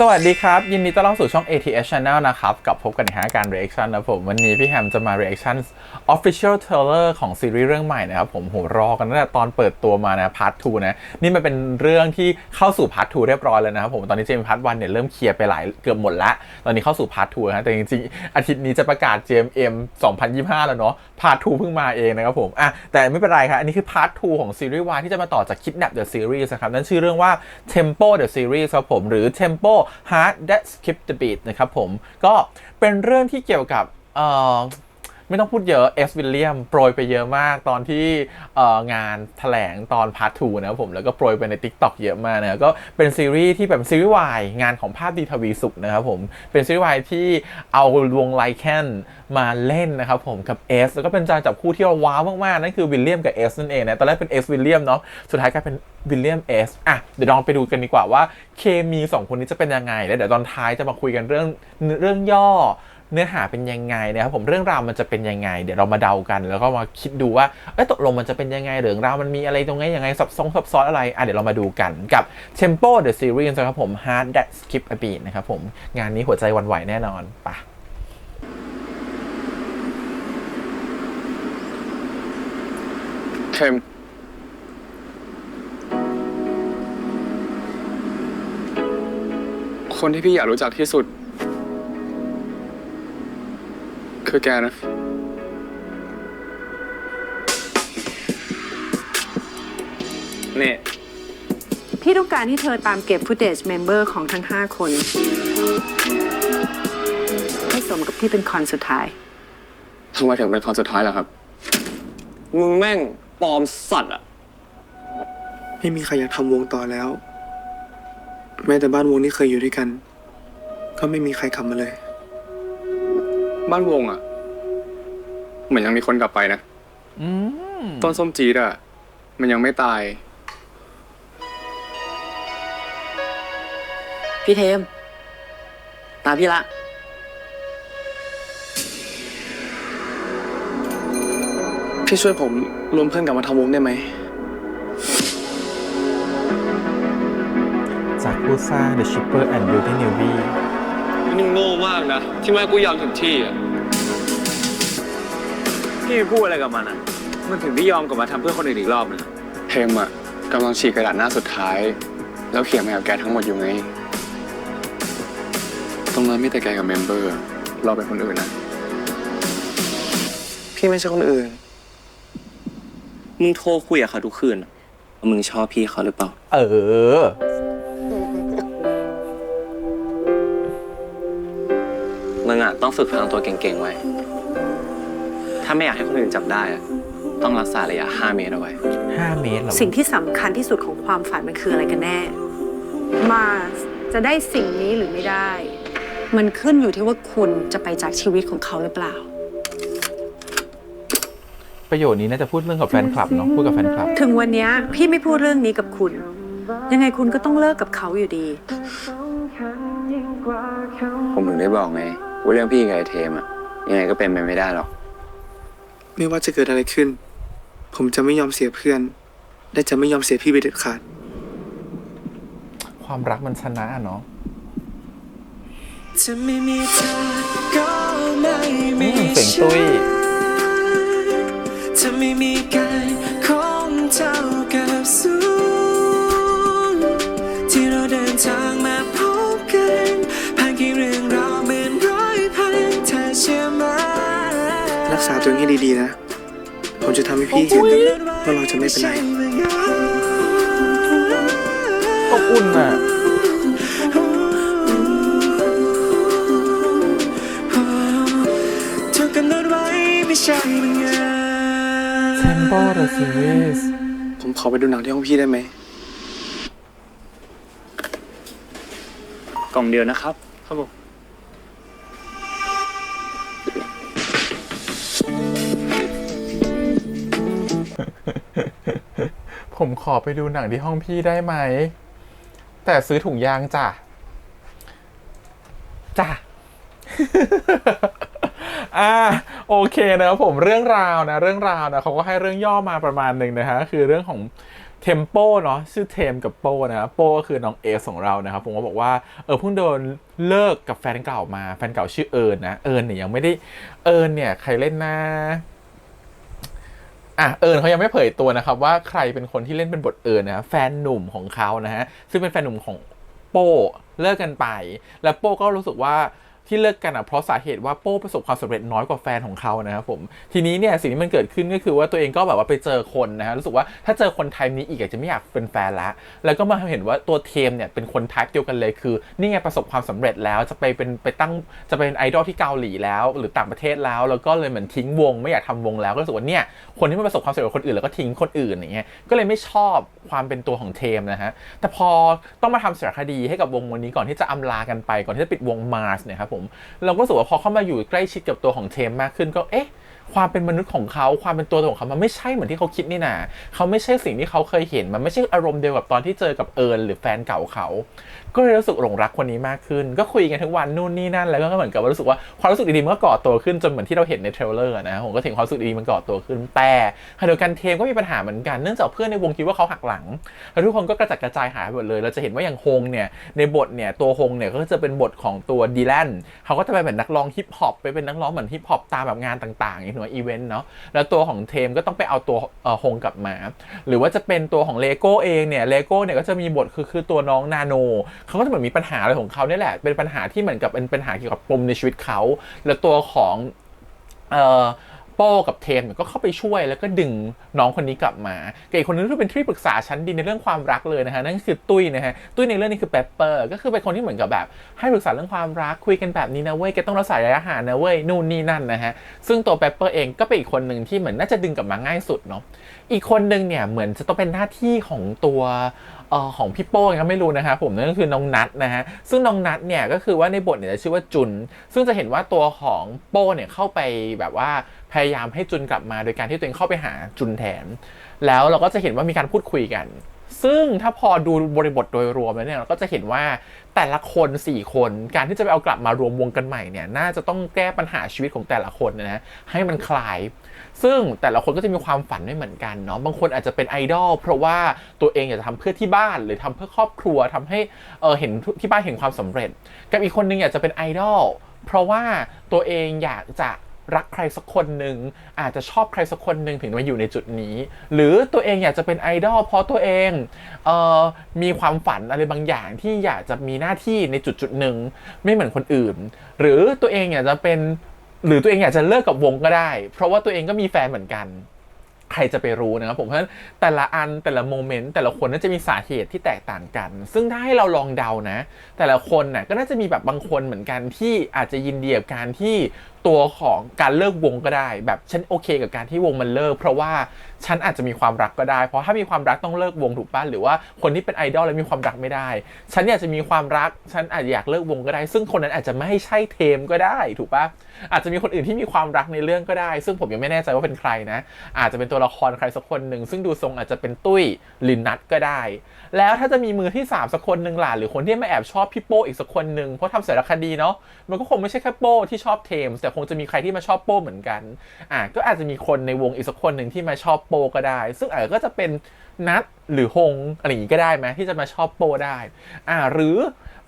สวัสดีครับ ยินดีต้อนรับสู่ช่อง ATS Channel นะครับ กับพบกันในหาการ reaction นะผม วันนี้พี่แฮมจะมา reaction official trailer ของซีรีส์เรื่องใหม่นะครับ ผมโหรอกันตั้งแต่ตอนเปิดตัวมานะพาร์ท 2 นะ นี่มันเป็นเรื่องที่เข้าสู่พาร์ท 2 เรียบร้อยแล้วนะครับผม ตอนนี้เจมพาร์ท 1 เนี่ยเริ่มเคลียร์ไปหลายเกือบหมดละ ตอนนี้เข้าสู่พาร์ท 2 นะแต่จริงๆ อาทิตย์นี้จะประกาศ JMM 2025 แล้วเนาะ พาร์ท 2 เพิ่งมาเองนะครับผมอะแต่ไม่เป็นไรครับ อันนี้คือพาร์ท 2 ของซีรีส์วายที่จะมาต่อจาก Kidnap the Series นะครับ นั่นชื่อเรื่องว่า Tempo the Series ครับผม หรือ Tempo Hard That Skip the Beat นะครับผมก็เป็นเรื่องที่เกี่ยวกับ ไม่ต้องพูดเยอะเอสวิลเลียมโปรยไปเยอะมากตอนที่งานแถลงตอนพาร์ท2นะครับผมแล้วก็โปรยไปใน Tik t o k เยอะมากนะก็เป็นซีรีส์ที่แบบซีรีส์วายงานของภาพดีทวีสุขนะครับผมเป็นซีรีส์วายที่เอาวงไลแคนมาเล่นนะครับผมกับเอสแล้วก็เป็นการจับคู่ที่เราว้าวมากๆ นั่นคือวิลเลียมกับเอสนั่นเองนะตอนแรกเป็นเอสวิลเลียมเนาะสุดท้ายกลายเป็นวิลเลียมเอสอะเดี๋ยวลองไปดูกันดีกว่าว่าเคมีสองคนนี้จะเป็นยังไง แล้วเดี๋ยวตอนท้ายจะมาคุยกันเรื่องเรื่องย่อ เนื้อหาเป็นยังไงนะครับผมเรื่องราวมันจะเป็นยังไง เดี๋ยวเรามาเดากัน แล้วก็มาคิดดูว่าเอ้ยตกลงมันจะเป็นยังไงเรื่องราวมันมีอะไรตรงไหนยังไงซับซ้อนซับซ้อนอะไรอะเดี๋ยวเรามาดูกันกับ Tempo the Series นะครับผม Hard That Skip a Beat นะครับผมงานนี้หัวใจวันไหวแน่นอนไปะเทมคนที่พี่อยากรู้จักที่สุด คือแกนะ นี่ พี่ต้องการให้เธอตามเก็บ footage member ของทั้ง 5 คน ให้สมกับที่เป็นคอนสุดท้าย ทำไมถึงเป็นคนสุดท้ายล่ะครับ มึงแม่งปลอมสัตว์อะไม่มีใครอยากทำวงต่อแล้ว แม้แต่บ้านวงที่เคยอยู่ด้วยกัน ก็ไม่มีใครขับมาเลย บ้านวงอะ เหมือนยังมีคนกลับไปนะอืมต้นส้มจีดอะ มันยังไม่ตาย พี่เทม ตามพี่ละ พี่ช่วยผมรวมเพื่อนกลับมาทำวงได้ไหม จากผู้สร้าง The Shipper and Beauty Newbie นี่มึงโง่มากนะ ที่แม่กูยอมถึงที่อะ พี่ไปพูดอะไรกับมันอะมันถึงได้ยอมกลับมาทำเพื่อคนอื่นอีกรอบนึงอะเทมอะกำลังฉีกกระดาษหน้าสุดท้าย แล้วเขียนมากับแกทั้งหมดอยู่ไง ตรงนั้นมีแต่แกกับเมมเบอร์ เราเป็นคนอื่นนะ พี่ไม่ใช่คนอื่น มึงโทรคุยกับเขาทุกคืนอะว่ามึงชอบพี่เขาหรือเปล่า เออ ต้องฝึกพลังตัวเก่งๆไว้ ถ้าไม่อยากให้คนอื่นจับได้อะต้องรักษาระยะ 5 เมตรเอาไว้5เมตรเหรอสิ่งที่สำคัญที่สุดของความฝันมันคืออะไรกันแน่ มาจะได้สิ่งนี้หรือไม่ได้ มันขึ้นอยู่ที่ว่าคุณจะไปจากชีวิตของเขาหรือเปล่า ประโยชน์นี้น่าจะพูดเรื่องกับแฟนคลับเนาะพูดกับแฟนคลับ ถึงวันเนี้ยพี่ไม่พูดเรื่องนี้กับคุณ ยังไงคุณก็ต้องเลิกกับเขาอยู่ดี ผมถึงได้บอกไง ว่าเรื่องพี่กับไอเทมอะยังไงก็เป็นไปไม่ได้หรอก ไม่ว่าจะเกิดอะไรขึ้น ผมจะไม่ยอมเสียเพื่อน และจะไม่ยอมเสียพี่ไปเด็ดขาด ความรักมันชนะอะเนาะ จะไม่มีเธอก็ไม่อืมเสียงตุ้ย จะไม่มีกา รักษาตัวเองให้ดีๆนะ ผมจะทำให้พี่เห็นว่าเราจะไม่เป็นไรอบอุ่นอะถูกกำหนดไว้ไม่ใช่บางอย่าง Tempo the Series ผมขอไปดูหนังที่ห้องพี่ได้ไหม กล่องเดียวนะครับ ครับผม ผมขอไปดูหนังที่ห้องพี่ได้ไหม แต่ซื้อถุงยางจ้ะ จ้ะ อ่าโอเคนะครับผมเรื่องราวนะ เรื่องราวนะเขาก็ให้เรื่องย่อมาประมาณหนึ่งนะฮะคือเรื่องของเทมโปเนาะชื่อเทมกับโปนะครับโปก็คือน้องเอสของเรานะครับผมก็บอกว่าเออเพิ่งโดนเลิกกับแฟนเก่ามาแฟนเก่าชื่อเอิญนะเอิญเนี่ยยังไม่ได้เอิญเนี่ยใครเล่นนะ อะเอิญเขายังไม่เผยตัวนะครับว่าใครเป็นคนที่เล่นเป็นบทเอิญนะฮะแฟนหนุ่มของเขานะฮะซึ่งเป็นแฟนหนุ่มของโป้เลิกกันไป แล้วโป้ก็รู้สึกว่า ที่เลิกกันอะเพราะสาเหตุว่าโป้ประสบความสำเร็จน้อยกว่าแฟนของเขานะครับผมทีนี้เนี่ยสิ่งที่มันเกิดขึ้นก็คือว่าตัวเองก็แบบว่าไปเจอคนนะฮะรู้สึกว่าถ้าเจอคนไทป์นี้อีกอาจจะไม่อยากเป็นแฟนละแล้วก็มาเห็นว่าตัวเทมเนี่ยเป็นคนไทป์เดียวกันเลยคือนี่ไงประสบความสำเร็จแล้วจะไปเป็นไปตั้งจะเป็นไอดอลที่เกาหลีแล้ว หรือต่างประเทศแล้วแล้วก็เลยเหมือนทิ้งวง ไม่อยากทำวงแล้วก็รู้สึกว่าเนี่ยคนที่มันประสบความสำเร็จกว่าคนอื่นแล้วก็ทิ้งคนอื่นอย่างเงี้ยก็เลยไม่ชอบความเป็นตัวของเทมนะฮะแต่พอต้องมาทำสารคดีให้กับวงวันนี้ก่อนที่จะอำลากันไปก่อนที่จะปิดวงมาร์สเนี่ยครับผมเราก็รู้สึกว่าพอเข้ามาอยู่ใกล้ชิดกับตัวของเทมมากขึ้นก็เอ๊ะ ความเป็นมนุษย์ของเขาความเป็นตัวตนของเขามันไม่ใช่เหมือนที่เขาคิดนี่นาเขาไม่ใช่สิ่งที่เขาเคยเห็น มันไม่ใช่อารมณ์เดียวกับตอนที่เจอกับเอิญหรือแฟนเก่าเขา ก็เลยรู้สึกหลงรักคนนี้มากขึ้น ก็คุยกันทั้งวันนู่นนี่นั่น แล้วก็เหมือนกับว่ารู้สึกว่าความรู้สึกดีๆมันก็ก่อตัวขึ้นจนเหมือนที่เราเห็นในเทรลเลอร์นะผมก็ถึงความรู้สึกดีๆมันก่อตัวขึ้น แต่ขณะเดียวกันเทมก็มีปัญหาเหมือนกันเนื่องจากเพื่อนในวงคิดว่าเขาหักหลังแล้วทุกคนก็กระจัดกระจายหายไปหมดเลย เราจะเห็นว่าอย่างฮงเนี่ยในบทเนี่ยตัวฮงเนี่ยก็จะเป็นบทของตัวดีแลนเขาก็จะไปเป็นนักร้องฮิปฮอปไปเป็นนักร้องเหมือนฮิปฮอปตามแบบงานต่างๆหน่วยอีเวนต์เนาะแล้วตัวของเทมก็ต้องไปเอาตัวฮงกลับมา หรือว่าจะเป็นตัวของเลโก้เองเนี่ยเลโก้เนี่ยก็จะมีบทคือคือตัวน้องนาโนเขาก็จะเหมือนมีปัญหาอะไรของเขาเนี่ยแหละเป็นปัญหาที่เหมือนกับเป็นปัญหาเกี่ยวกับปมในชีวิตเขาแล้วตัวของเอ่อ โป้กับเทมเนี่ยก็เข้าไปช่วยแล้วก็ดึงน้องคนนี้กลับมากับอีกคนนึงที่เป็นที่ปรึกษาชั้นดีในเรื่องความรักเลยนะฮะนั่นคือตุ้ยนะฮะตุ้ยในเรื่องนี้คือเปปเปอร์ก็คือเป็นคนที่เหมือนกับแบบ ให้ปรึกษาเรื่องความรักคุยกันแบบนี้นะเว้ยแกต้องรักษาระยะห่างนะเว้ยนู่นนี่นั่นนะฮะซึ่งตัวเปปเปอร์เองก็เป็นอีกคนหนึ่งที่เหมือนน่าจะดึงกลับมาง่ายสุดเนาะอีกคนหนึ่งเนี่ยเหมือนจะต้องเป็นหน้าที่ของตัว ออของพี่โป้ก็ไม่รู้นะครับผมนั่นก็คือน้องนัทนะฮะซึ่งน้องนัทเนี่ยก็คือว่าในบทเนี่ยจะชื่อว่าจุน ซึ่งจะเห็นว่าตัวของโป้เนี่ยเข้าไปแบบว่าพยายามให้จุนกลับมา โดยการที่ตัวเองเข้าไปหาจุนแทนแล้วเราก็จะเห็นว่ามีการพูดคุยกัน ซึ่งถ้าพอดูบริบทโดยรวมแล้วเนี่ยเราก็จะเห็นว่าแต่ละคน 4 คน การที่จะไปเอากลับมารวมวงกันใหม่เนี่ยน่าจะต้องแก้ปัญหาชีวิตของแต่ละคนนะฮะให้มันคลาย ซึ่งแต่ละคนก็จะมีความฝันไม่เหมือนกันเนาะบางคนอาจจะเป็นไอดอลเพราะว่าตัวเองอยากจะทำเพื่อที่บ้านหรือทำเพื่อครอบครัวทำให้เออเห็นที่บ้านเห็นความสำเร็จ กับอีกคนนึงอยากจะเป็นไอดอลเพราะว่าตัวเองอยากจะ รักใครสักคนหนึ่งอาจจะชอบใครสักคนหนึ่งถึงมาอยู่ในจุดนี้ หรือตัวเองอยากจะเป็นไอดอลเพราะตัวเองเออมีความฝันอะไรบางอย่างที่อยากจะมีหน้าที่ในจุดจุดหนึ่งไม่เหมือนคนอื่น หรือตัวเองอยากจะเป็นหรือตัวเองอยากจะเลิกกับวงก็ได้ เพราะว่าตัวเองก็มีแฟนเหมือนกัน ใครจะไปรู้นะครับผมเพราะฉะนั้นแต่ละอันแต่ละโมเมนต์แต่ละคนน่าจะมีสาเหตุที่แตกต่างกัน ซึ่งถ้าให้เราลองเดานะ แต่ละคนน่ะก็น่าจะมีแบบบางคนเหมือนกันที่อาจจะยินดีกับการที่ตัวของการเลิกวงก็ได้ แบบฉันโอเคกับการที่วงมันเลิก เพราะว่าฉันอาจจะมีความรักก็ได้ เพราะถ้ามีความรักต้องเลิกวงถูกป่ะหรือว่าคนที่เป็นไอดอลแล้วมีความรักไม่ได้ ฉันอยากจะมีความรัก ฉันอาจจะอยากเลิกวงก็ได้ ซึ่งคนนั้นอาจจะไม่ใช่เทมก็ได้ถูกป่ะอาจจะมีคนอื่นที่มีความรักในเรื่องก็ได้ ซึ่งผมยังไม่แน่ใจว่าเป็นใครนะ อาจจะเป็นตัวละครใครสักคนหนึ่งซึ่งดูทรงอาจจะเป็นตุ้ยหรือนัดก็ได้ แล้วถ้าจะมีมือที่ 3 สักคนหนึ่งล่ะหรือคนที่มาแอบชอบพี่โป้อีกสักคนหนึ่งเพราะทำสารคดีเนาะมันก็คงไม่ใช่แค่โป้ที่ชอบเทมส์แต่คงจะมีใครที่มาชอบโป้เหมือนกันอะก็อาจจะมีคนในวงอีกสักคนหนึ่งที่มาชอบโป้ก็ได้ ซึ่งอาจจะก็จะเป็นนัด หรือฮงอะไรอย่างงี้ก็ได้ไหมที่จะมาชอบโป้ได้ อ่า หรือ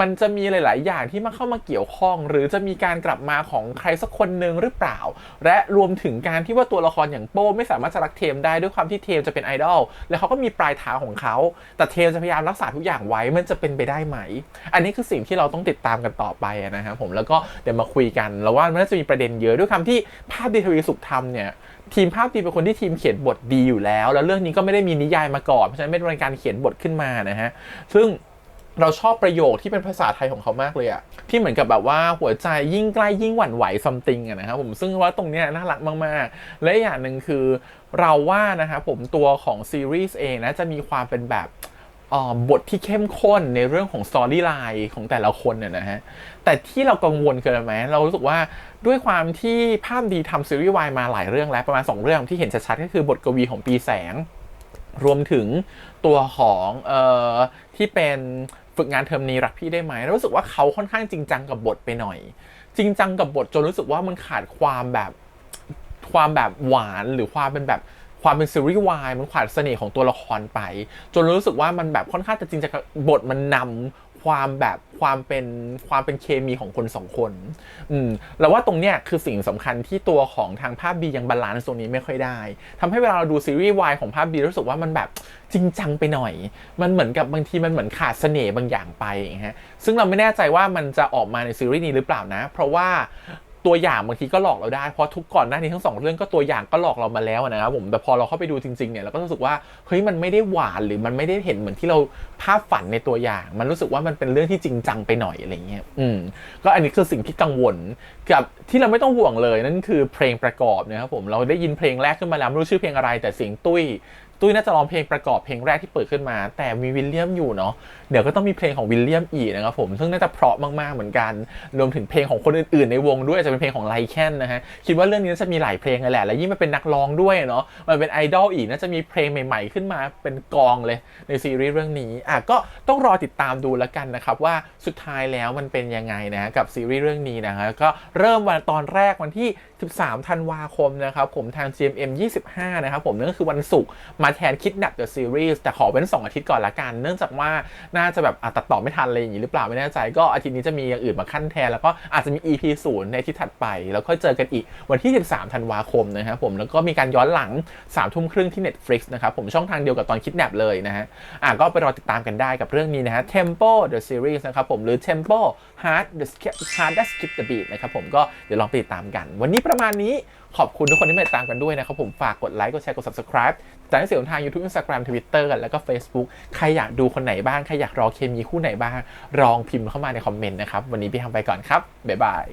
มันจะมีหลาย ๆ อย่างที่มาเข้ามาเกี่ยวข้อง หรือจะมีการกลับมาของใครสักคนหนึ่งหรือเปล่า และรวมถึงการที่ว่าตัวละครอย่างโป้ไม่สามารถจะรักเทมได้ด้วยความที่เทมจะเป็นไอดอลแล้วเขาก็มีปลายเท้าของเขา แต่เทมจะพยายามรักษาทุกอย่างไว้มันจะเป็นไปได้ไหม อันนี้คือสิ่งที่เราต้องติดตามกันต่อไปอะนะครับผมแล้วก็เดี๋ยวมาคุยกัน แล้วว่ามันน่าจะมีประเด็นเยอะด้วยคำที่ภาพดีทวีสุขทำเนี่ย ทีมภาพดีเป็นคนที่ทีมเขียนบทดีอยู่แล้ว แล้วเรื่องนี้ก็ไม่ได้มีนิยายมาก่อนเพราะฉะนั้นไม่ได้เป็นการเขียนบทขึ้นมานะฮะซึ่งเราชอบประโยคที่เป็นภาษาไทยของเขามากเลยอะที่เหมือนกับแบบว่าหัวใจยิ่งใกล้ยิ่งหวั่นไหวซัมติงอะนะครับผมซึ่งว่าตรงเนี้ยน่ารักมากๆ และอย่างหนึ่งคือเราว่านะครับผมตัวของซีรีส์เองนะจะมีความเป็นแบบ บทที่เข้มข้นในเรื่องของสตอรี่ไลน์ของแต่ละคนเนี่ยนะฮะ แต่ที่เรากังวลเกินไรไหมเรารู้สึกว่าด้วยความที่ภาพดีทำซีรีส์วายมาหลายเรื่องแล้ว ประมาณ 2 เรื่องที่เห็นชัดๆก็คือบทกวีของปีแสง รวมถึงตัวของเอ่อที่เป็นฝึกงานเทอมนี้รักพี่ได้ไหมแล้วรู้สึกว่าเขาค่อนข้างจริงจังกับบทไปหน่อย จริงจังกับบทจนรู้สึกว่ามันขาดความแบบความแบบหวานหรือความเป็นแบบ ความเป็นซีรีส์วายมันขาดเสน่ห์ของตัวละครไป จนรู้สึกว่ามันแบบค่อนข้างจะจริงจังบทมันนำความแบบความเป็นความเป็นเคมีของคนสองคน อืมแล้วว่าตรงเนี้ยคือสิ่งสำคัญที่ตัวของทางภาพบียังบาลานซ์ตรงนี้ไม่ค่อยได้ทำให้เวลาเราดูซีรีส์วายของภาพบีรู้สึกว่ามันแบบจริงจังไปหน่อย มันเหมือนกับบางทีมันเหมือนขาดเสน่ห์บางอย่างไปฮะซึ่งเราไม่แน่ใจว่ามันจะออกมาในซีรีส์นี้หรือเปล่านะ เพราะว่า ตัวอย่างบางทีก็หลอกเราได้เพราะทุกก่อนหน้านี้ทั้งสองเรื่องก็ตัวอย่างก็หลอกเรามาแล้วนะครับผมแต่พอเราเข้าไปดูจริงๆเนี่ยเราก็รู้สึกว่าเฮ้ยมันไม่ได้หวานหรือมันไม่ได้เห็นเหมือนที่เราภาพฝันในตัวอย่าง มันรู้สึกว่ามันเป็นเรื่องที่จริงจังไปหน่อยอะไรเงี้ยอืมก็อันนี้คือสิ่งที่กังวลกับที่เราไม่ต้องห่วงเลยนั่นคือเพลงประกอบนะครับผมเราได้ยินเพลงแรกขึ้นมาแล้วไม่รู้ชื่อเพลงอะไรแต่เสียงตุ้ย ตุ้ยน่าจะร้องเพลงประกอบเพลงแรกที่เปิดขึ้นมา แต่มีวิลเลียมอยู่เนาะเดี๋ยวก็ต้องมีเพลงของวิลเลียมอีกนะครับผมซึ่งน่าจะเพราะมากๆเหมือนกัน รวมถึงเพลงของคนอื่นๆ ในวงด้วยอาจจะเป็นเพลงของไลแคนนะฮะคิดว่าเรื่องนี้น่าจะมีหลายเพลงเลยแหละและยิ่งมันเป็นนักร้องด้วยเนาะมันเป็นไอดอลอีกน่าจะมีเพลงใหม่ ๆ ขึ้นมาเป็นกองเลยในซีรีส์เรื่องนี้อะก็ต้องรอติดตามดูแล้วกันนะครับว่าสุดท้ายแล้วมันเป็นยังไงนะฮะกับซีรีส์เรื่องนี้นะฮะก็เริ่มวันตอนแรกวันที่ 13 ธันวาคมนะครับผมทาง GMM 25 นะครับผมนั่นก็คือวันศุกร์มาแทนคิดหนัก The Series แต่ขอเป็น2 อาทิตย์ก่อนละกัน เนื่องจากว่าน่าจะแบบอะตัดต่อไม่ทันอะไรอย่างนี้หรือเปล่าไม่แน่ใจ ก็อาทิตย์นี้จะมีอย่างอื่นมาขั้นแทน แล้วก็อาจจะมี EP 0 ในที่ถัดไป แล้วก็เจอกันอีกวันที่ 13 ธันวาคมนะครับผมแล้วก็มีการย้อนหลัง3ทุ่มครึ่งที่ Netflix นะครับผมช่องทางเดียวกับตอนคิดแนบเลยนะฮะอะก็ไปรอติดตามกันได้กับเรื่องนี้นะฮะ Tempo The Series นะครับผมหรือ Tempo Hard The Skip Hard That Skip the Beat นะครับผมก็เดี๋ยวลองไปติดตามกันวันนี้ประประมาณนี้ขอบคุณทุกคนที่มาติดตามกันด้วยนะครับผมฝากกดไลค์กดแชร์กด subscribe จากหนังสือทาง YouTube Instagram Twitter กันแล้วก็ Facebook ใครอยากดูคนไหนบ้าง ใครอยากรอเคมีคู่ไหนบ้างลองพิมพ์เข้ามาในคอมเมนต์นะครับ วันนี้พี่ทำไปก่อนครับ บ๊ายบาย